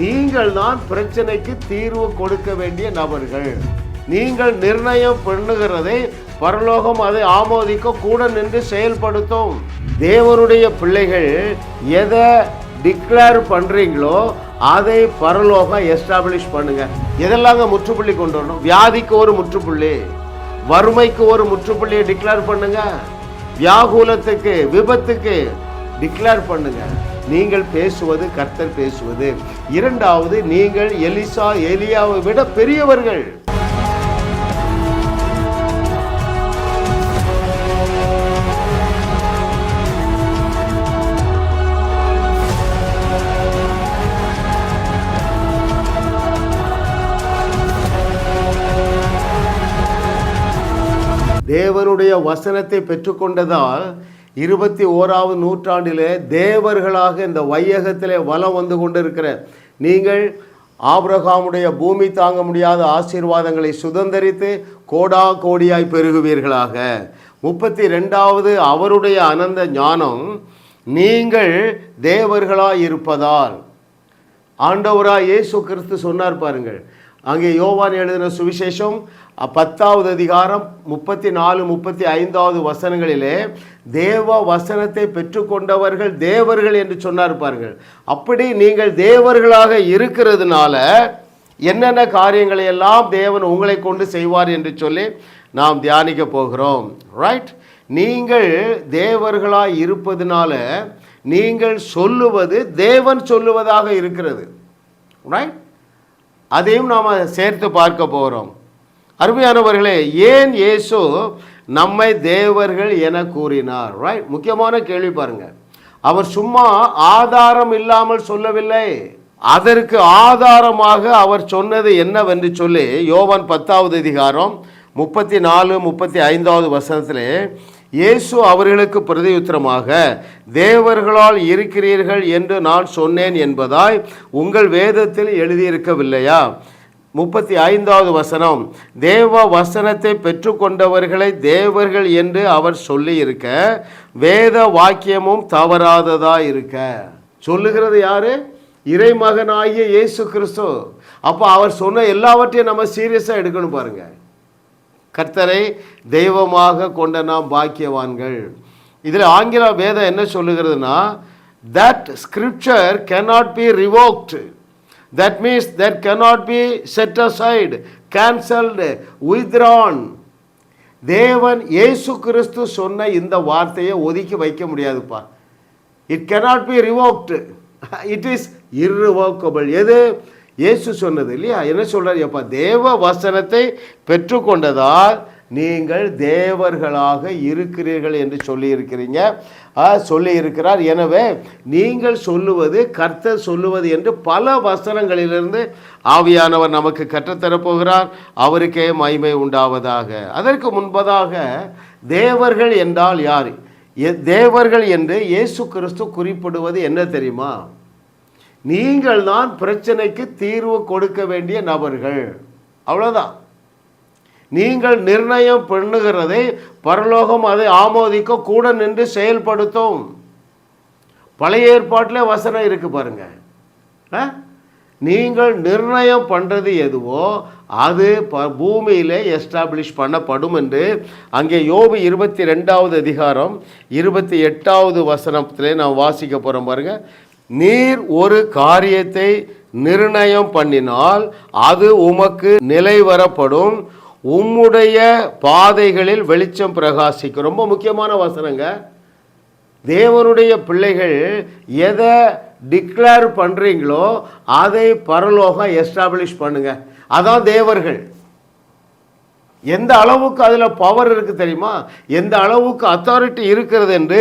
நீங்கள் தான் பிரச்சனைக்கு தீர்வு கொடுக்க வேண்டிய நபர்கள். நீங்கள் நிர்ணயம் பண்ணுகிறதை பரலோகம் அதை ஆமோதிக்க கூட நின்று செயல்படுத்தும். தேவனுடைய பிள்ளைகள் எதை டிக்ளேர் பண்றீங்களோ அதை பரலோகம் எஸ்டாப்ளிஷ் பண்ணுங்க. எதெல்லாங்க முற்றுப்புள்ளி கொண்டு வரணும்? வியாதிக்கு ஒரு முற்றுப்புள்ளி. வறுமைக்கு ஒரு முற்றுப்புள்ளியை டிக்ளேர் பண்ணுங்க. வியாகுலத்துக்கு விபத்துக்கு டிக்ளேர் பண்ணுங்க. நீங்கள் பேசுவது கர்த்தர் பேசுவது. இரண்டாவது நீங்கள் எலிசா எலியாவை விட பெரியவர்கள். தேவனுடைய வசனத்தை பெற்றுக்கொண்டதால் இருபத்தி ஓராவது நூற்றாண்டிலே தேவர்களாக இந்த வையகத்திலே வலம் வந்து கொண்டிருக்கிற நீங்கள் ஆபிரகாமுடைய பூமி தாங்க முடியாத ஆசீர்வாதங்களை சுதந்தரித்து கோடா கோடியாய் பெருகுவீர்களாக. முப்பத்தி ரெண்டாவது அவருடைய அனந்த ஞானம் நீங்கள் தேவர்களாய் இருப்பதால் ஆண்டவராக இயேசு கிறிஸ்து சொன்னார் பாருங்கள் அங்கே யோவான் எழுதின சுவிசேஷம் பத்தாவது அதிகாரம் முப்பத்தி நாலு முப்பத்தி ஐந்தாவது வசனங்களிலே தேவ வசனத்தை பெற்றுக்கொண்டவர்கள் தேவர்கள் என்று சொன்னார் பாருங்கள். அப்படி நீங்கள் தேவர்களாக இருக்கிறதுனால என்னென்ன காரியங்களை எல்லாம் தேவன் உங்களை கொண்டு செய்வார் என்று சொல்லி நாம் தியானிக்க போகிறோம். ரைட் நீங்கள் தேவர்களாக இருப்பதுனால நீங்கள் சொல்லுவது தேவன் சொல்லுவதாக இருக்கிறது. ரைட் அதையும் நாம் சேர்த்து பார்க்க போகிறோம் அருமையானவர்களே ஏன் இயேசு நம்மை தேவர்கள் என கூறினார்? ரைட் முக்கியமான கேள்வி பாருங்க. அவர் சும்மா ஆதாரம் இல்லாமல் சொல்லவில்லை. அதற்கு ஆதாரமாக அவர் சொன்னது என்னவென்று சொல்லி யோவான் பத்தாவது அதிகாரம் முப்பத்தி நாலு முப்பத்தி ஐந்தாவது வசனத்திலே இயேசு அவர்களுக்கு பிரதியுத்தரமாக தேவர்களால் இருக்கிறீர்கள் என்று நான் சொன்னேன் என்பதாய் உங்கள் வேதத்தில் எழுதியிருக்கவில்லையா? முப்பத்தி ஐந்தாவது வசனம் தேவ வசனத்தை பெற்றுக்கொண்டவர்களை தேவர்கள் என்று அவர் சொல்லியிருக்க வேத வாக்கியமும் தவறாததாக இருக்க? சொல்லுகிறது யாரு? இறைமகனாகிய இயேசு கிறிஸ்து. அப்போ அவர் சொன்ன எல்லாவற்றையும் நம்ம சீரியஸாக எடுக்கணும் பாருங்கள் கர்த்தரை தெய்வமாக கொண்ட நாம் பாக்கியவான்கள். இதில் ஆங்கில வேதம் என்ன சொல்லுகிறதுனா that scripture cannot be revoked that means that cannot be set aside cancelled withdrawn தேவன் இயேசு கிறிஸ்து சொன்ன இந்த வார்த்தையை ஒதுக்கி வைக்க முடியாதுப்பா. It cannot be revoked it is irrevocable எது? இயேசு சொன்னது இல்லையா? என்ன சொல்கிறார் எப்பா தேவ வசனத்தை பெற்றுக்கொண்டதால் நீங்கள் தேவர்களாக இருக்கிறீர்கள் என்று சொல்லியிருக்கிறீங்க. சொல்லியிருக்கிறார். எனவே நீங்கள் சொல்லுவது கர்த்தர் சொல்லுவது என்று பல வசனங்களிலிருந்து ஆவியானவர் நமக்கு கற்றுத்தரப்போகிறார். அவருக்கே மகிமை உண்டாவதாக. அதற்கு முன்பதாக தேவர்கள் என்றால் யார்? எ- தேவர்கள் என்று இயேசு கிறிஸ்து குறிப்பிடுவது என்ன தெரியுமா? நீங்கள் தான் பிரச்சனைக்கு தீர்வு கொடுக்க வேண்டிய நபர்கள். அவ்வளோதான் நீங்கள் நிர்ணயம் பண்ணுகிறதை பரலோகம் அதை ஆமோதிக்க கூட நின்று செயல்படுத்தும். பழைய ஏற்பாட்டில் வசனம் இருக்கு பாருங்க. ஆ? நீங்கள் நிர்ணயம் பண்ணுறது எதுவோ அது ப பூமியில் எஸ்டாப்ளிஷ் பண்ணப்படும் என்று அங்கே யோபு இருபத்தி ரெண்டாவது அதிகாரம் இருபத்தி எட்டாவது வசனத்திலே நான் வாசிக்க போகிறோம் பாருங்கள் நீர் ஒரு காரியத்தை நிர்ணயம் பண்ணினால் அது உமக்கு நிலை வரப்படும். உம்முடைய பாதைகளில் வெளிச்சம் பிரகாசிக்கும். ரொம்ப முக்கியமான வசனங்க. தேவனுடைய பிள்ளைகள் எதை டிக்ளேர் பண்ணுறீங்களோ அதை பரலோகம் எஸ்டாப்ளிஷ் பண்ணுங்க. அதான் தேவர்கள். எந்த அளவுக்கு அதில் பவர் இருக்குது தெரியுமா? எந்த அளவுக்கு அத்தாரிட்டி இருக்கிறது என்று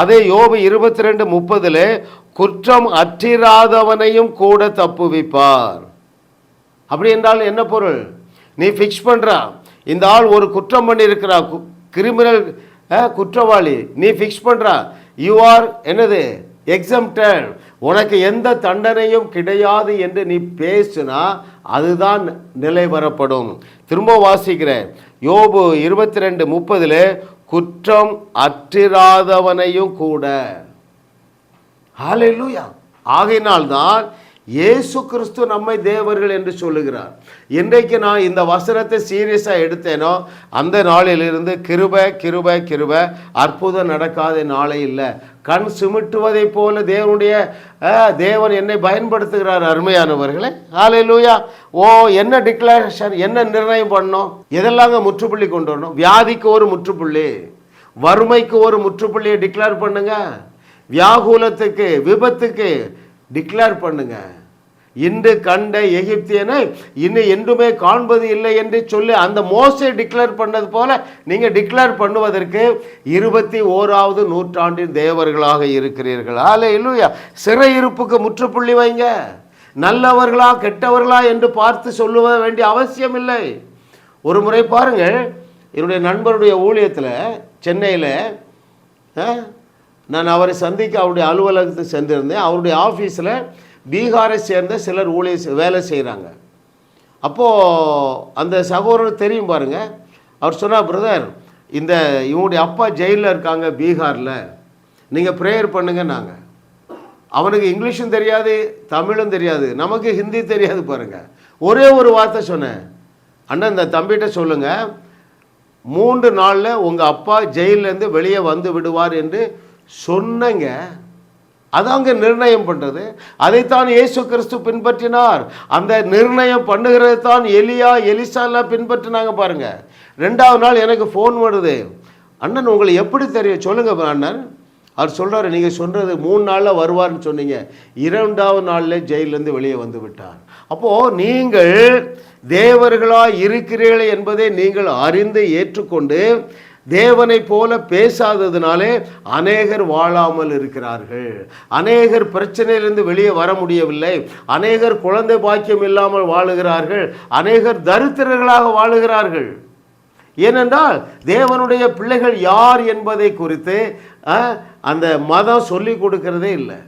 அதை யோபு இருபத்தி ரெண்டு முப்பதில் குற்றம் அற்றிராதவனையும் கூட தப்புவிப்பார். அப்படி என்றால் என்ன பொருள்? நீ ஃபிக்ஸ் பண்ணுறா இந்த ஆள் ஒரு குற்றம் பண்ணியிருக்கிறா. கிரிமினல் குற்றவாளி. நீ ஃபிக்ஸ் பண்ணுறா யூ ஆர் என்னது? எக்ஸம்டட் உனக்கு எந்த தண்டனையும் கிடையாது என்று நீ பேசுனா அதுதான் நிலை வரப்படும். திரும்ப வாசிக்கிறேன். யோபு இருபத்தி ரெண்டு முப்பதில் குற்றம் அற்றிராதவனையும் கூட. ஹalleluya. ஆகையினால்தான் இயேசு கிறிஸ்து நம்மை தேவர்கள் என்று சொல்லுகிறார். இன்றைக்கு நான் இந்த வசனத்தை சீரியஸாக எடுத்தேனோ அந்த நாளிலிருந்து கிருப கிருப கிருப அற்புதம் நடக்காத நாளே இல்லை. கண் சிமிட்டுவதை போல தேவனுடைய தேவன் என்னை பயன்படுத்துகிறார் அருமையானவர்களே. ஆலை லூயா ஓ என்ன டிக்ளரேஷன் என்ன நிர்ணயம் பண்ணோம்? எதெல்லாம் முற்றுப்புள்ளி கொண்டு வரணும்? வியாதிக்கு ஒரு முற்றுப்புள்ளி வறுமைக்கு ஒரு முற்றுப்புள்ளியை டிக்ளேர் பண்ணுங்கள் வியாகுலத்துக்கு விபத்துக்கு டிக்ளேர் பண்ணுங்க. இன்று கண்ட எகிப்தியனை இன்னும் என்றுமே காண்பது இல்லை என்று சொல்லி அந்த மோசை டிக்ளேர் பண்ணது போல நீங்கள் டிக்ளேர் பண்ணுவதற்கு இருபத்தி ஓராவது நூற்றாண்டின் தேவர்களாக இருக்கிறீர்கள். ஆலே இல்லையா சிறையிருப்புக்கு முற்றுப்புள்ளி வைங்க. நல்லவர்களா கெட்டவர்களா என்று பார்த்து சொல்லுவ வேண்டிய அவசியம் இல்லை. ஒரு முறை பாருங்கள் என்னுடைய நண்பருடைய ஊழியத்தில் சென்னையில் நான் அவரை சந்திக்க அவருடைய அலுவலகத்தை சென்றிருந்தேன். அவருடைய ஆஃபீஸில் பீகாரை சேர்ந்த சிலர் ஊழிய வேலை செய்கிறாங்க அப்போது அந்த சகோதரர் தெரியும் பாருங்கள் அவர் சொன்னார் பிரதர் இந்த இவனுடைய அப்பா ஜெயிலில் இருக்காங்க பீகாரில். நீங்கள் ப்ரேயர் பண்ணுங்க நாங்கள் அவனுக்கு இங்கிலீஷும் தெரியாது தமிழும் தெரியாது நமக்கு ஹிந்தி தெரியாது பாருங்கள் ஒரே ஒரு வார்த்தை சொன்னேன். அண்ணன் இந்த தம்பிகிட்ட சொல்லுங்கள் மூன்று நாளில் உங்கள் அப்பா ஜெயிலேருந்து வெளியே வந்து விடுவார் என்று சொன்னங்க. அதாங்க நிர்ணயம் பண்ணுறது அதைத்தான் இயேசு கிறிஸ்து பின்பற்றினார். அந்த நிர்ணயம் பண்ணுகிறது தான் எலியா எலிசாலாம் பின்பற்றினாங்க பாருங்க. ரெண்டாவது நாள் எனக்கு ஃபோன் வருது. அண்ணன் உங்களை எப்படி தெரியும் சொல்லுங்க அண்ணன். அவர் சொல்கிறார் நீங்கள் சொல்கிறது மூணு நாளில் வருவார்னு சொன்னீங்க. இரண்டாவது நாளில் ஜெயிலேருந்து வெளியே வந்து விட்டார். அப்போது நீங்கள் தேவர்களாக இருக்கிறீர்கள் என்பதை நீங்கள் அறிந்து ஏற்றுக்கொண்டு தேவனைப் போல பேசாததுனாலே அநேகர் வாழாமல் இருக்கிறார்கள். அநேகர் பிரச்சனையிலிருந்து வெளியே வர முடியவில்லை. அநேகர் குழந்தை பாக்கியம் இல்லாமல் வாழுகிறார்கள். அநேகர் தரித்திரர்களாக வாழுகிறார்கள். ஏனென்றால் தேவனுடைய பிள்ளைகள் யார் என்பதை குறித்து அந்த மதம் சொல்லி கொடுக்கறதே இல்லை.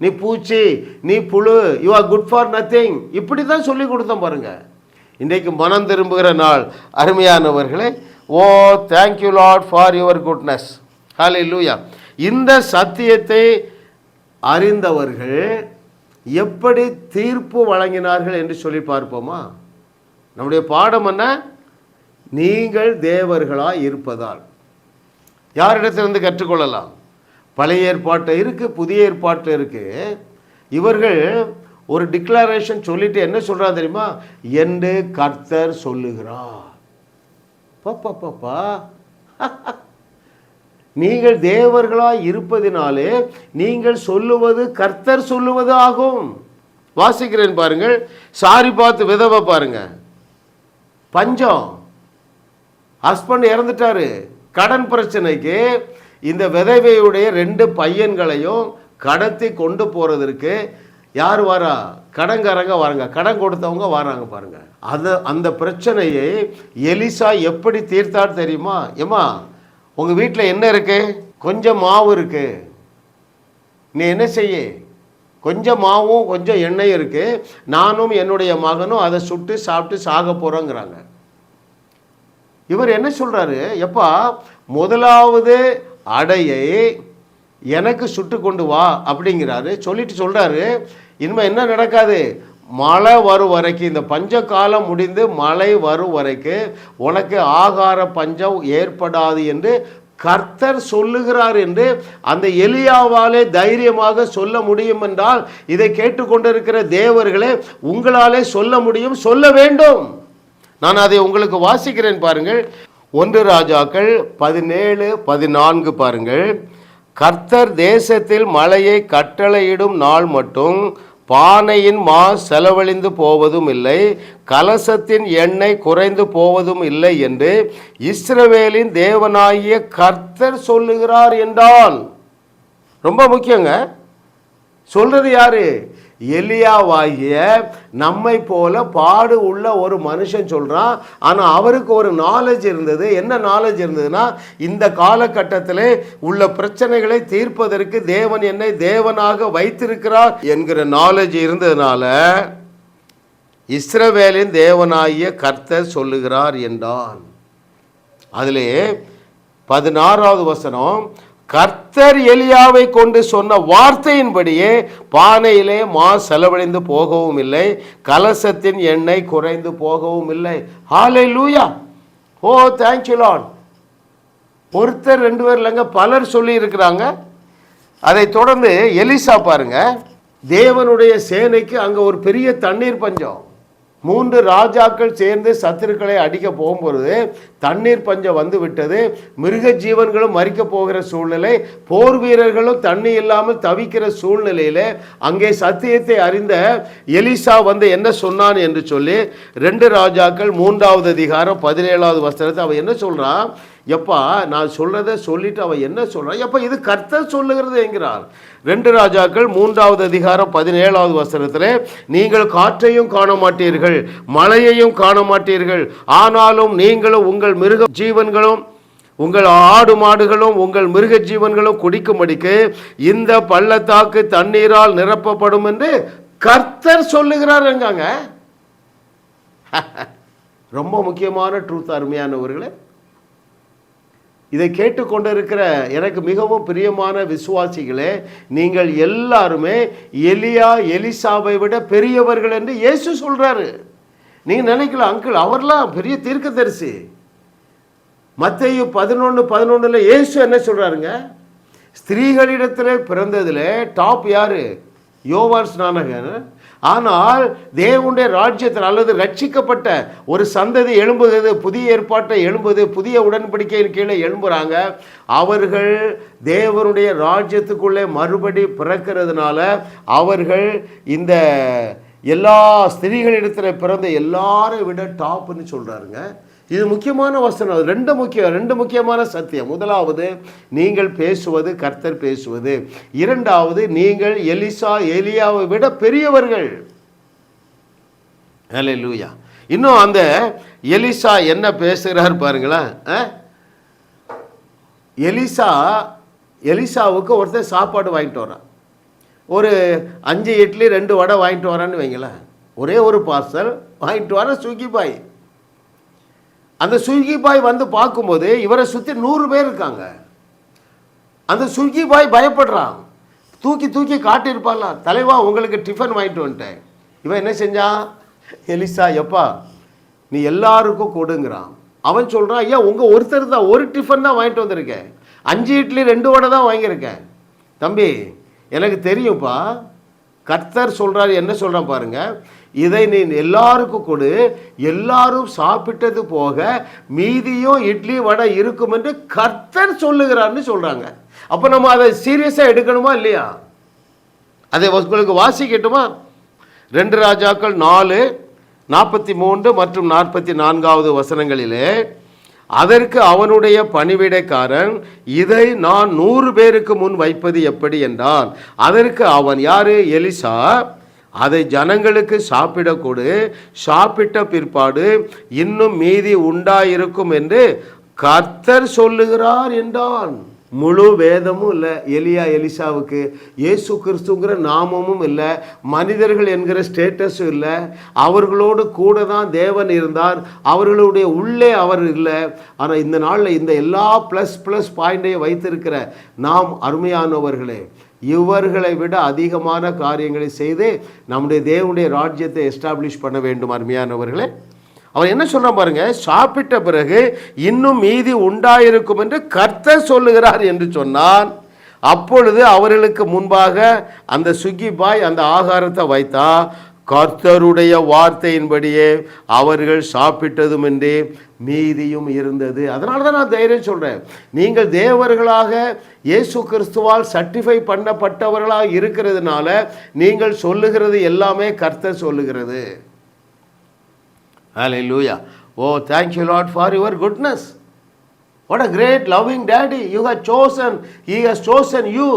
நீ பூச்சி நீ புழு you are good for nothing இப்படி தான் சொல்லி கொடுத்தோம் பாருங்க. இன்றைக்கு மனம் திரும்புகிற நாள். அருமையானவர்களே ஓ thank you Lord for your goodness hallelujah இந்த சத்தியத்தை அறிந்தவர்கள் எப்படி தீர்ப்பு வழங்கினார்கள் என்று சொல்லி பார்ப்போமா? நம்முடைய பாடம் என்ன? நீங்கள் தேவர்களாக இருப்பதால். யாரிடத்திலிருந்து கற்றுக்கொள்ளலாம்? பழைய ஏற்பாட்டு இருக்கு புதிய ஏற்பாட்டு இருக்கு. இவர்கள் ஒரு டிக்ளரேஷன் சொல்லிட்டு என்ன சொல்கிறா தெரியுமா? என்று கர்த்தர் சொல்லுகிறார். பாப்பா நீங்கள் தேவர்களாய் இருப்பதினாலே நீங்கள் சொல்லுவது கர்த்தர் சொல்லுவது ஆகும். வாசிக்கிறேன் பாருங்கள். சாரி பார்த்து விதவை பாருங்க. பஞ்சம். ஹஸ்பண்ட் இறந்துட்டாரு. கடன் பிரச்சனைக்கு இந்த விதவையுடைய ரெண்டு பையன்களையும் கடத்தி கொண்டு போறதற்கு யார் வரா? கடன்காரங்க வராங்க. கடன் கொடுத்தவங்க வராங்க பாருங்க. அதை அந்த பிரச்சனையை எலிசா எப்படி தீர்த்தார் தெரியுமா? ஏமா உங்கள் வீட்டில் என்ன இருக்கு? கொஞ்சம் மாவு இருக்கு. நீ என்ன செய்ய? கொஞ்சம் மாவும் கொஞ்சம் எண்ணெயும் இருக்கு. நானும் என்னுடைய மகனும் அதை சுட்டு சாப்பிட்டு சாக போகிறோங்கிறாங்க இவர் என்ன சொல்கிறாரு எப்பா முதலாவது அடையை எனக்கு சுட்டு கொண்டு வா அப்படிங்கிறாரு. சொல்லிட்டு சொல்கிறாரு இனிமேல் என்ன நடக்காது? மழை வரும் வரைக்கும் இந்த பஞ்ச காலம் முடிந்து மழை வரும் வரைக்கும் உனக்கு ஆகார பஞ்சம் ஏற்படாது என்று கர்த்தர் சொல்லுகிறார் என்று அந்த எலியாவாலே தைரியமாக சொல்ல முடியும் என்றால் இதை கேட்டுக்கொண்டிருக்கிற தேவர்களே உங்களாலே சொல்ல முடியும் சொல்ல வேண்டும். நான் அதை உங்களுக்கு வாசிக்கிறேன் பாருங்கள். ஒன்று ராஜாக்கள் பதினேழு பதினான்கு பாருங்கள். கர்த்தர் தேசத்தில் மழையை கட்டளையிடும் நாள் மட்டும் பானையின் மா செலவழிந்து போவதும் இல்லை கலசத்தின் எண்ணெய் குறைந்து போவதும் இல்லை என்று இஸ்ரவேலின் தேவனாகிய கர்த்தர் சொல்லுகிறார் என்றால். ரொம்ப முக்கியங்க. சொல்றது யாரு? எலியாவாகிய நம்மை போல பாடு உள்ள ஒரு மனுஷன் சொல்கிறான் ஆனால் அவருக்கு ஒரு நாலேஜ் இருந்தது. என்ன நாலேஜ் இருந்ததுன்னா இந்த காலகட்டத்தில் உள்ள பிரச்சனைகளை தீர்ப்பதற்கு தேவன் என்னை தேவனாக வைத்திருக்கிறார் என்கிற நாலேஜ் இருந்ததுனால இஸ்ரவேலின் தேவனாகிய கர்த்தர் சொல்லுகிறார் என்றான். அதிலே பதினாறாவது வசனம் கர்த்தர் எலியாவை கொண்டு சொன்ன வார்த்தையின்படியே பானையிலே மா செலவழிந்து போகவும் இல்லை கலசத்தின் எண்ணெய் குறைந்து போகவும் இல்லை. ஹாலே லூயா ஓ தேங்க்யூ லார்ட் ஒருத்தர் ரெண்டு பேர் இல்லைங்க பலர் சொல்லி இருக்கிறாங்க அதை தொடர்ந்து எலிசா பாருங்க தேவனுடைய சேனைக்கு அங்கே ஒரு பெரிய தண்ணீர் பஞ்சம். மூன்று ராஜாக்கள் சேர்ந்து சத்துருக்களை அடிக்க போகும்பொழுது தண்ணீர் பஞ்சம் வந்து விட்டது. மிருக ஜீவன்களும் மறிக்க போகிற சூழ்நிலை. போர் வீரர்களும் தண்ணி இல்லாமல் தவிக்கிற சூழ்நிலையில் அங்கே சத்தியத்தை அறிந்த எலிசா வந்து என்ன சொன்னான் என்று சொல்லி ரெண்டு ராஜாக்கள் மூன்றாவது அதிகாரம் பதினேழாவது வசனத்தை அவன் என்ன சொல்கிறான் எப்பா நான் சொல்றதை சொல்லிட்டு அவன் என்ன சொல்கிறான் எப்போ இது கர்த்தர் சொல்லுகிறது என்கிறார். ரெண்டு ராஜாக்கள் மூன்றாவது அதிகாரம் பதினேழாவது வசனத்தில் நீங்கள் காற்றையும் காண மாட்டீர்கள் மழையையும் காண மாட்டீர்கள் ஆனாலும் நீங்களும் உங்கள் மிருக ஜீவன்களும் உங்கள் ஆடு மாடுகளும் உங்கள் மிருக ஜீவன்களும் குடிக்கும்படிக்கு இந்த பள்ளத்தாக்கு தண்ணீரால் நிரப்பப்படும் என்று கர்த்தர் சொல்லுகிறார் எங்காங்க ரொம்ப முக்கியமான ட்ரூத் அருமையானவர்களே இதை கேட்டுக்கொண்டிருக்கிற எனக்கு மிகவும் பிரியமான விசுவாசிகளே நீங்கள் எல்லாருமே எலியா எலிசாவை விட பெரியவர்கள் என்று இயேசு சொல்கிறாரு நீங்கள் நினைக்கலாம் அங்கிள் அவர்லாம் பெரிய தீர்க்கதரிசி. மத்தேயு பதினொன்று பதினொன்றில் இயேசு என்ன சொல்கிறாருங்க ஸ்திரீகளிடத்தில் பிறந்ததில் டாப் யார்? யோவார் ஸ்நானகன் ஆனால் தேவனுடைய ராஜ்யத்தில் அல்லது ரட்சிக்கப்பட்ட ஒரு சந்ததி எழும்புகிறது புதிய ஏற்பாட்டை எழும்புது புதிய உடன்படிக்கையின் கீழே எழும்புறாங்க. அவர்கள் தேவனுடைய ராஜ்யத்துக்குள்ளே மறுபடி பிறக்கிறதுனால அவர்கள் இந்த எல்லா ஸ்திரீகளிடத்தில் பிறந்த எல்லாரை விட டாப்னு சொல்கிறாருங்க இது முக்கியமான வசனம். அது ரெண்டு முக்கியம் ரெண்டு முக்கியமான சத்தியம். முதலாவது நீங்கள் பேசுவது கர்த்தர் பேசுவது. இரண்டாவது நீங்கள் எலிசா எலியாவை விட பெரியவர்கள். லூயா இன்னும் அந்த எலிசா என்ன பேசுகிறார் பாருங்களேன் ஆ? எலிசா எலிசாவுக்கு ஒருத்தர் சாப்பாடு வாங்கிட்டு வரான் ஒரு அஞ்சு இட்லி ரெண்டு வடை வாங்கிட்டு வரான்னு வைங்களேன். ஒரே ஒரு பார்சல் வாங்கிட்டு வர ஸ்விக்கி பாய் அந்த ஸ்விக்கி பாய் வந்து பார்க்கும்போது இவரை சுற்றி நூறு பேர் இருக்காங்க. அந்த ஸ்விக்கி பாய் பயப்படுறான். தூக்கி தூக்கி காட்டியிருப்பான்ல. தலைவா உங்களுக்கு டிஃபன் வாங்கிட்டு வந்துட்டேன். இவன் என்ன செஞ்சான்? எலிசா எப்பா நீ எல்லாருக்கும் கொடுங்கிறான். அவன் சொல்கிறான் ஐயா உங்கள் ஒருத்தர் தான் ஒரு டிஃபன் தான் வாங்கிட்டு வந்திருக்கேன். அஞ்சு இட்லி ரெண்டு வடை தான் வாங்கியிருக்கேன். தம்பி எனக்கு தெரியும்ப்பா கர்த்தர் சொல்கிறார் என்ன சொல்கிறான் பாருங்கள் இதை நீ எல்லாருக்கும் கொடு எல்லாரும் சாப்பிட்டது போக மீதியும் இட்லி வடை இருக்கும் என்று கர்த்தர் சொல்லுகிறார்னு சொல்கிறாங்க அப்போ நம்ம அதை சீரியஸாக எடுக்கணுமா இல்லையா? அதை உங்களுக்கு வாசிக்கட்டுமா? ரெண்டு ராஜாக்கள் நாலு நாற்பத்தி மூன்று மற்றும் நாற்பத்தி நான்காவது வசனங்களிலே அதற்கு அவனுடைய பணிவிடைக்காரன் இதை நான் நூறு பேருக்கு முன் வைப்பது எப்படி என்றான் அதற்கு அவன் யாரு? எலிசா. அதை ஜனங்களுக்கு சாப்பிட கொடு. சாப்பிட்ட பிற்பாடு இன்னும் மீதி உண்டாயிருக்கும் என்று கர்த்தர் சொல்லுகிறார் என்றான். முழு வேதமும் இல்லை. எலியா எலிசாவுக்கு இயேசு கிறிஸ்துங்கிற நாமமும் இல்லை. மனிதர்கள் என்கிற ஸ்டேட்டஸும் இல்லை. அவர்களோடு கூட தான் தேவன் இருந்தார். அவர்களுடைய உள்ளே அவர் இல்லை. ஆனால் இந்த நாளில் இந்த எல்லா ப்ளஸ் ப்ளஸ் பாயிண்டையும் வைத்திருக்கிற நாம் அருமையானவர்களே இவர்களை விட அதிகமான காரியங்களை செய்து நம்முடைய தேவனுடைய ராஜ்யத்தை எஸ்டாப்ளிஷ் பண்ண வேண்டும் அருமையானவர்களே. அவன் என்ன சொல்கிறான் பாருங்க? சாப்பிட்ட பிறகு இன்னும் மீதி உண்டாயிருக்கும் என்று கர்த்தர் சொல்லுகிறார் என்று சொன்னான். அப்பொழுது அவர்களுக்கு முன்பாக அந்த சுகி பாய் அந்த ஆகாரத்தை வைத்தா கர்த்தருடைய வார்த்தையின்படியே அவர்கள் சாப்பிட்டதுமின்றி மீதியும் இருந்தது. அதனால தான் நான் தைரியம் சொல்கிறேன் நீங்கள் தேவர்களாக இயேசு கிறிஸ்துவால் சர்டிஃபை பண்ணப்பட்டவர்களாக இருக்கிறதுனால நீங்கள் சொல்லுகிறது எல்லாமே கர்த்தர் சொல்லுகிறது. Hallelujah oh thank you Lord for your goodness what a great loving daddy you have chosen He has chosen you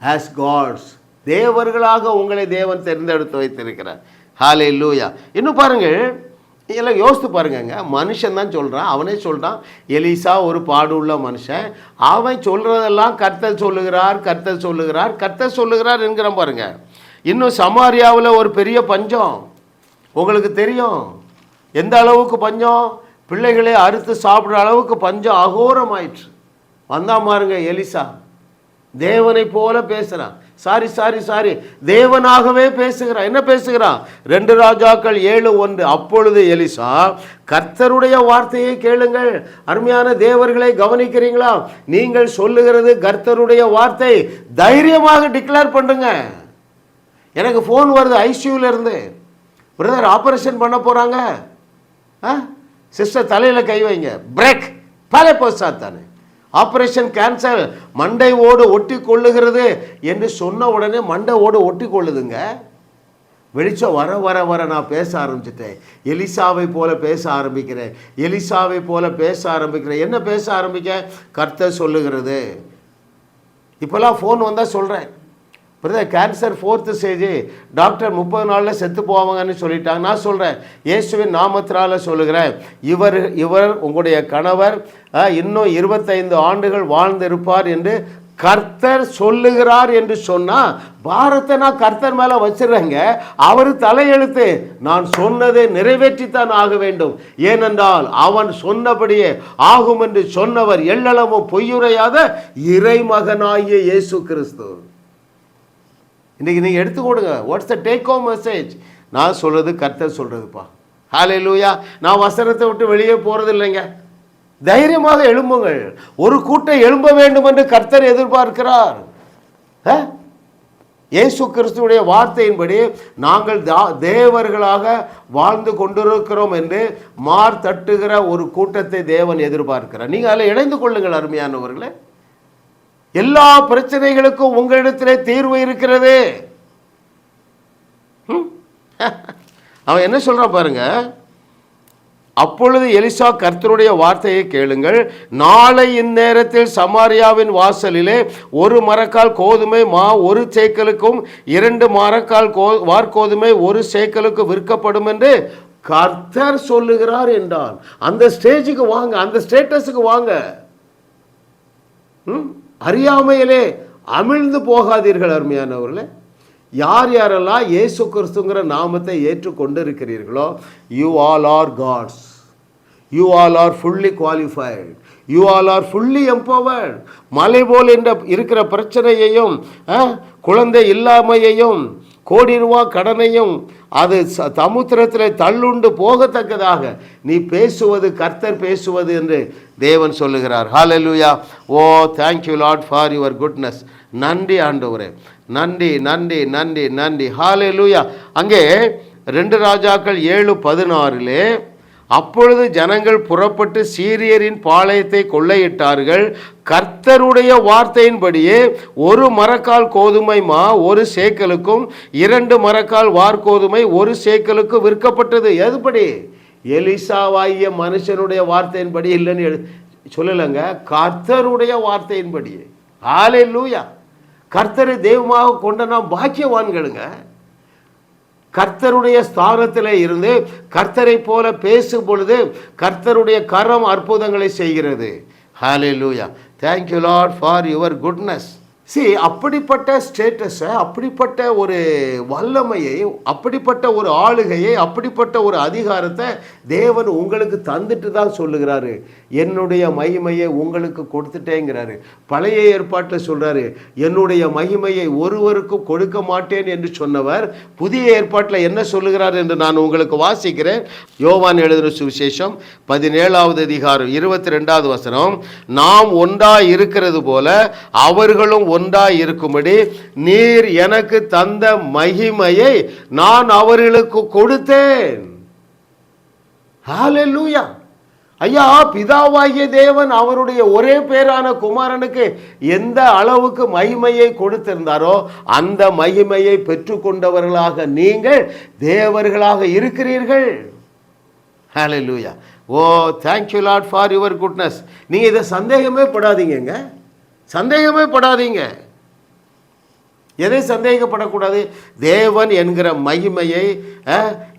has gods தேவர்களாக உங்களை தேவன் தேர்ந்தெடுத்து வைத்திருக்கிறார். ஹாலே லூயா இன்னும் பாருங்கள் எல்லாம் யோசித்து பாருங்கங்க. மனுஷன் தான் சொல்கிறான் அவனே சொல்கிறான் எலிசா ஒரு பாடுள்ள மனுஷன். அவன் சொல்கிறதெல்லாம் கர்த்தர் சொல்லுகிறார் கர்த்தர் சொல்லுகிறார் கர்த்தர் சொல்லுகிறார் என்கிறான் பாருங்கள் இன்னும் சமாரியாவில் ஒரு பெரிய பஞ்சம். உங்களுக்கு தெரியும். எந்த அளவுக்கு பஞ்சம்? பிள்ளைகளை அறுத்து சாப்பிட்ற அளவுக்கு பஞ்சம் அகோரமாயிற்று. வந்தா மாருங்க எலிசா. தேவனை போல பேசுகிறான் சாரி சாரி சாரி. தேவனாகவே பேசுகிறான் என்ன பேசுகிறான் ரெண்டு ராஜாக்கள் ஏழு ஒன்று. அப்பொழுது எலிசா கர்த்தருடைய வார்த்தையை கேளுங்கள். அருமையான தேவர்களை கவனிக்கிறீங்களா? நீங்கள் சொல்லுகிறது கர்த்தருடைய வார்த்தை. தைரியமாக டிக்ளேர் பண்ணுங்க. எனக்கு ஃபோன் வருது ஐசியூல இருந்து. பிரதர் ஆப்ரேஷன் பண்ண போகிறாங்க சிஸ்டர் தலையில் கை வைங்க. பிரேக் பல போசாத்தானே ஆப்ரேஷன் கேன்சல் மண்டை ஓடு ஒட்டி கொள்ளுகிறது என்று சொன்ன உடனே மண்டை ஓடு ஒட்டி கொள்ளுதுங்க வெளிச்சம் வர வர வர நான் பேச ஆரம்பிச்சிட்டேன். எலிசாவை போல பேச ஆரம்பிக்கிறேன். எலிசாவை போல பேச ஆரம்பிக்கிறேன். என்ன பேச ஆரம்பிக்க? கர்த்தர் சொல்லுகிறது. இப்போல்லாம் ஃபோன் வந்தால் சொல்கிறேன் brother cancer fourth stage doctor முப்பது நாளில் செத்து போவாங்கன்னு சொல்லிட்டாங்க. நான் சொல்கிறேன் இயேசுவின் நாமத்தினால சொல்லுகிறேன். இவர் இவர் உங்களுடைய கணவர் இன்னும் இருபத்தைந்து ஆண்டுகள் வாழ்ந்திருப்பார் என்று கர்த்தர் சொல்லுகிறார் என்று சொன்னால் பாரத்தை நான் கர்த்தர் மேலே வச்சிடுறேங்க. அவர் தலையெழுத்து நான் சொன்னதை நிறைவேற்றித்தான் ஆக வேண்டும். ஏனென்றால் அவன் சொன்னபடியே ஆகும் என்று சொன்னவர் எல்லளவும் பொய்யுரையாத இறைமகனாகிய இயேசு கிறிஸ்து. இன்றைக்கி நீங்கள் எடுத்துக்கொடுங்க what's the take home message நான் சொல்கிறது கர்த்தர் சொல்கிறதுப்பா ஹாலே லூயா நான் வசனத்தை விட்டு வெளியே போகிறது இல்லைங்க தைரியமாக எழும்புங்கள். ஒரு கூட்டம் எழும்ப வேண்டும் என்று கர்த்தர் எதிர்பார்க்கிறார். ஆ? இயேசு கிறிஸ்துவுடைய வார்த்தையின்படி நாங்கள் தா- தேவர்களாக வாழ்ந்து கொண்டிருக்கிறோம் என்று மார் தட்டுகிற ஒரு கூட்டத்தை தேவன் எதிர்பார்க்கிறார். நீங்கள் அதில் இணைந்து கொள்ளுங்கள் அருமையானவர்களே. எல்லா பிரச்சனைகளுக்கும் உங்களிடத்திலே தீர்வு இருக்கிறது. ம்? அவன் என்ன சொல்றான் பாருங்க? அப்பொழுது எலிசா கர்த்தருடைய வார்த்தையை கேளுங்கள். நாளை இந்நேரத்தில் சமாரியாவின் வாசலிலே ஒரு மரக்கால் கோதுமை மா ஒரு சேக்கலுக்கும் இரண்டு மரக்கால் கோ வார்கோதுமை ஒரு சேக்கலுக்கு விற்கப்படும் என்று கர்த்தர் சொல்லுகிறார் என்றான். அந்த ஸ்டேஜுக்கு வாங்க அந்த ஸ்டேட்டஸுக்கு வாங்க. ம்? அறியாமையிலே அமிழ்ந்து போகாதீர்கள் அருமையானவர்களே. யார் யாரெல்லாம் இயேசு கிறிஸ்துங்கிற நாமத்தை ஏற்றுக்கொண்டு இருக்கிறீர்களோ you all are gods you all are fully qualified you all are fully empowered மலை போல் என்ற இருக்கிற பிரச்சனையையும் ஆ, குழந்தை இல்லாமையையும் கோடி ரூபா கடனையும் அது ச- சமுத்திரத்தில் தள்ளுண்டு போகத்தக்கதாக. நீ பேசுவது கர்த்தர் பேசுவது என்று தேவன் சொல்லுகிறார். Hallelujah oh thank you Lord for your goodness நன்றி ஆண்டவரே. நன்றி நன்றி நன்றி நன்றி. ஹாலலூயா அங்கே ரெண்டு ராஜாக்கள் ஏழு பதினாறிலே அப்பொழுது ஜனங்கள் புறப்பட்டு சீரியரின் பாளையத்தை கொள்ளையிட்டார்கள். கர்த்தருடைய வார்த்தையின்படியே ஒரு மரக்கால் கோதுமை மா ஒரு சேக்கலுக்கும் இரண்டு மரக்கால் வார்கோதுமை ஒரு சேக்கலுக்கும் விற்கப்பட்டது. எதுபடி? எலிசாவாகிய மனுஷனுடைய வார்த்தையின்படி இல்லைன்னு எழு சொல்லலைங்க. கர்த்தருடைய வார்த்தையின்படி ஆலே லூயா கர்த்தரை தெய்வமாக கொண்ட நாம் பாக்கியவான்களுங்க. கர்த்தருடைய ஸ்தானத்தில் இருந்து கர்த்தரை போல பேசும் பொழுது கர்த்தருடைய கரம் அற்புதங்களை செய்கிறது. Hallelujah thank you Lord for your goodness C அப்படிப்பட்ட ஸ்டேட்டஸை அப்படிப்பட்ட ஒரு வல்லமையை அப்படிப்பட்ட ஒரு ஆளுகையை அப்படிப்பட்ட ஒரு அதிகாரத்தை தேவன் உங்களுக்கு தந்துட்டு தான் சொல்லுகிறாரு. என்னுடைய மகிமையை உங்களுக்கு கொடுத்துட்டேங்கிறாரு. பழைய ஏற்பாட்டில் சொல்கிறாரு என்னுடைய மகிமையை ஒருவருக்கும் கொடுக்க மாட்டேன் என்று சொன்னவர் புதிய ஏற்பாட்டில் என்ன சொல்லுகிறார் என்று நான் உங்களுக்கு வாசிக்கிறேன். யோவான் எழுதின சுவிசேஷம் பதினேழாவது அதிகாரம் இருபத்தி ரெண்டாவது வசனம் நாம் ஒன்றா இருக்கிறது போல அவர்களும் ஒன்றாய் இருக்கும்படி நீர் எனக்கு தந்த மகிமையை நான் அவர்களுக்கு கொடுத்தேன். ஹalleluya ஐயா பிதாவாகிய தேவன் அவருடைய ஒரே பேரான குமாரனுக்கு எந்த அளவுக்கு மகிமையை கொடுத்திருந்தாரோ அந்த மகிமையை பெற்றுக்கொண்டவர்களாக நீங்கள் தேவர்களாக இருக்கிறீர்கள். ஹalleluya ஓ thank you Lord for your goodness நீங்கள் இதை சந்தேகமே படாதீங்க சந்தேகமே படாதீங்க. எதை சந்தேகப்படக்கூடாது. தேவன் என்கிற மகிமையை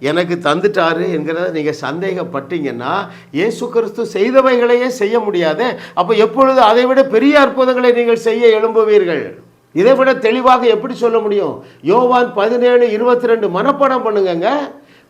எனக்கு தந்துட்டாரு என்கிறத நீங்கள் சந்தேகப்பட்டீங்கன்னா இயேசு கிறிஸ்து செய்தவைகளையே செய்ய முடியாது. அப்போ எப்பொழுது அதை விட பெரிய அற்புதங்களை நீங்கள் செய்ய எழும்புவீர்கள்? இதை விட தெளிவாக எப்படி சொல்ல முடியும்? யோவான் பதினேழு இருபத்தி ரெண்டு மனப்பாடம் பண்ணுங்கங்க.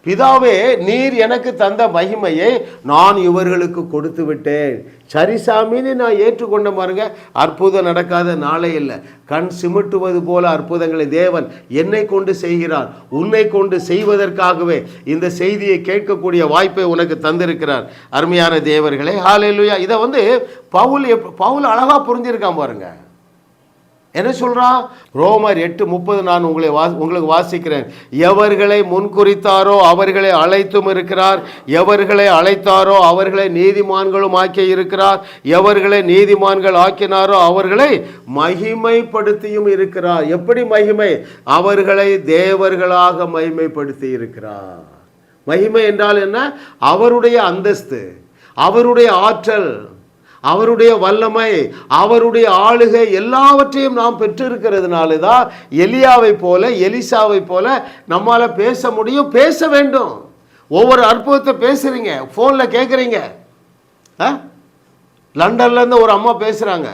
பிதாவே நீர் எனக்கு தந்த மகிமையை நான் இவர்களுக்கு கொடுத்து விட்டேன் சரி சாமின்னு நான் ஏற்றுக்கொண்ட பாருங்க அற்புதம் நடக்காத நாளே இல்லை. கண் சிமிட்டுவது போல அற்புதங்களை தேவன் என்னை கொண்டு செய்கிறார் உன்னை கொண்டு செய்வதற்காகவே இந்த செய்தியை கேட்கக்கூடிய வாய்ப்பை உனக்கு தந்திருக்கிறார். அருமையான தேவர்களே ஹalleluya. இதை வந்து பவுல் எப் பவுல் அழகாக புரிஞ்சிருக்கான் பாருங்கள் என்ன சொல்கிறான் ரோமர் எட்டு முப்பது நான் உங்களை வா உங்களுக்கு வாசிக்கிறேன். எவர்களை முன்குறித்தாரோ அவர்களை அழைத்தும் இருக்கிறார். எவர்களை அழைத்தாரோ அவர்களை நீதிமான்களும் ஆக்கி இருக்கிறார். எவர்களை நீதிமான்கள் ஆக்கினாரோ அவர்களை மகிமைப்படுத்தியும் இருக்கிறார். எப்படி மகிமை? அவர்களை தேவர்களாக மகிமைப்படுத்தி இருக்கிறார். மகிமை என்றால் என்ன? அவருடைய அந்தஸ்து அவருடைய ஆற்றல். அவருடைய வல்லமை அவருடைய ஆளுகை எல்லாவற்றையும் நாம் பெற்றிருக்கிறதுனால தான் எலியாவை போல எலிசாவை போல நம்மால் பேச முடியும் பேச வேண்டும். ஒவ்வொரு அற்புதத்தை பேசுறீங்க ஃபோனில் கேட்குறீங்க ஆ? லண்டன்லேருந்து ஒரு அம்மா பேசுகிறாங்க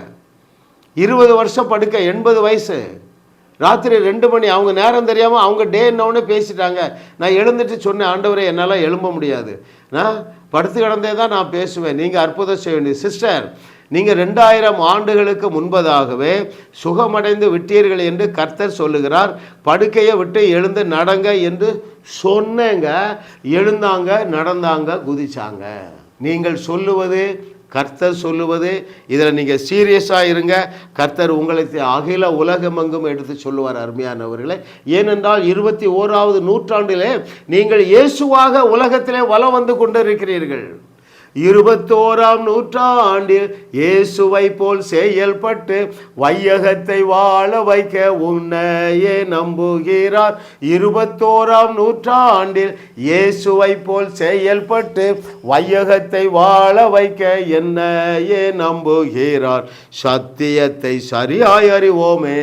இருபது வருஷம் படுக்க எண்பது வயசு. ராத்திரி ரெண்டு மணி அவங்க நேரம் தெரியாமல் அவங்க டே என்னவுடனே பேசிட்டாங்க. நான் எழுந்துட்டு சொன்னேன் ஆண்டவரை என்னால் எழும்ப முடியாது. நான் படுத்து கிடந்தே தான் நான் பேசுவேன். நீங்கள் அற்புதம் செய்ய வேண்டிய சிஸ்டர் நீங்கள் ரெண்டாயிரம் ஆண்டுகளுக்கு முன்பதாகவே சுகமடைந்து விட்டீர்கள் என்று கர்த்தர் சொல்லுகிறார். படுக்கையை விட்டு எழுந்து நடங்க என்று சொன்னேங்க. எழுந்தாங்க நடந்தாங்க குதிச்சாங்க. நீங்கள் சொல்லுவது கர்த்தர் சொல்லுவது இதில் நீங்கள் சீரியஸாக இருங்க. கர்த்தர் உங்களை அகில உலகமெங்கும் எடுத்து சொல்லுவார் அருமையானவர்களே. ஏனென்றால் இருபத்தி ஓராவது நூற்றாண்டிலே நீங்கள் இயேசுவாக உலகத்திலே வலம் வந்து கொண்டிருக்கிறீர்கள். இருபத்தோராம் நூற்றாண்டில் இயேசுவை போல் செயல்பட்டு வையகத்தை வாழ வைக்க உன்னையே நம்புகிறார். இருபத்தோராம் நூற்றாண்டில் இயேசுவை போல் செயல்பட்டு வையகத்தை வாழ வைக்க என்னையே நம்புகிறார். சத்தியத்தை சரியாய் அறிவோமே.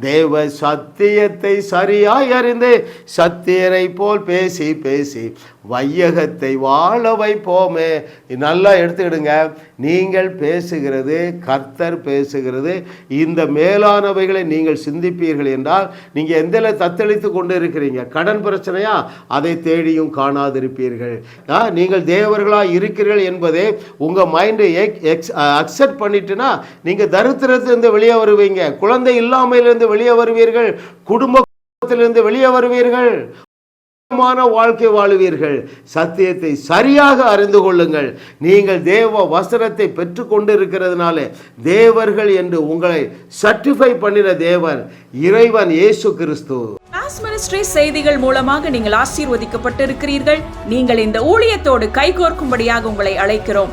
தேவ சத்தியத்தை சரியாய் அறிந்து சத்தியரை போல் பேசி பேசி வையகத்தை வாழ வைப்போமே. நல்லா எடுத்துக்கிடுங்க. நீங்கள் பேசுகிறது கர்த்தர் பேசுகிறது. இந்த மேலானவைகளை நீங்கள் சிந்திப்பீர்கள் என்றால் நீங்கள் எந்த தத்தளித்து கொண்டு இருக்கிறீங்க கடன் பிரச்சனையா? அதை தேடியும் காணாதிருப்பீர்கள். ஆ, நீங்கள் தேவர்களாக இருக்கிறீர்கள் என்பதே உங்கள் மைண்டு எக்ஸ் அக்செப்ட் பண்ணிட்டுனா நீங்கள் தரித்திரத்திலிருந்து வெளியே வருவீங்க. குழந்தை இல்லாமையிலிருந்து வெளியே வருவீர்கள். குடும்பத்திலிருந்து வெளியே வருவீர்கள். வாழ்க்கை வாழுவீர்கள். சத்தியத்தை சரியாக அறிந்து கொள்ளுங்கள். நீங்கள் தேவ வசனத்தை பெற்று கொண்டிருக்கிறதுனால தேவர்கள் என்று உங்களை சர்டிஃபை பண்ணின தேவன் இறைவன் இயேசு கிறிஸ்து. மினிஸ்ட்ரி செய்திகள் மூலமாக நீங்கள் ஆசீர்வதிக்கப்பட்டிருக்கிறீர்கள். நீங்கள் இந்த ஊழியத்தோடு கைகோர்க்கும்படியாக உங்களை அழைக்கிறோம்.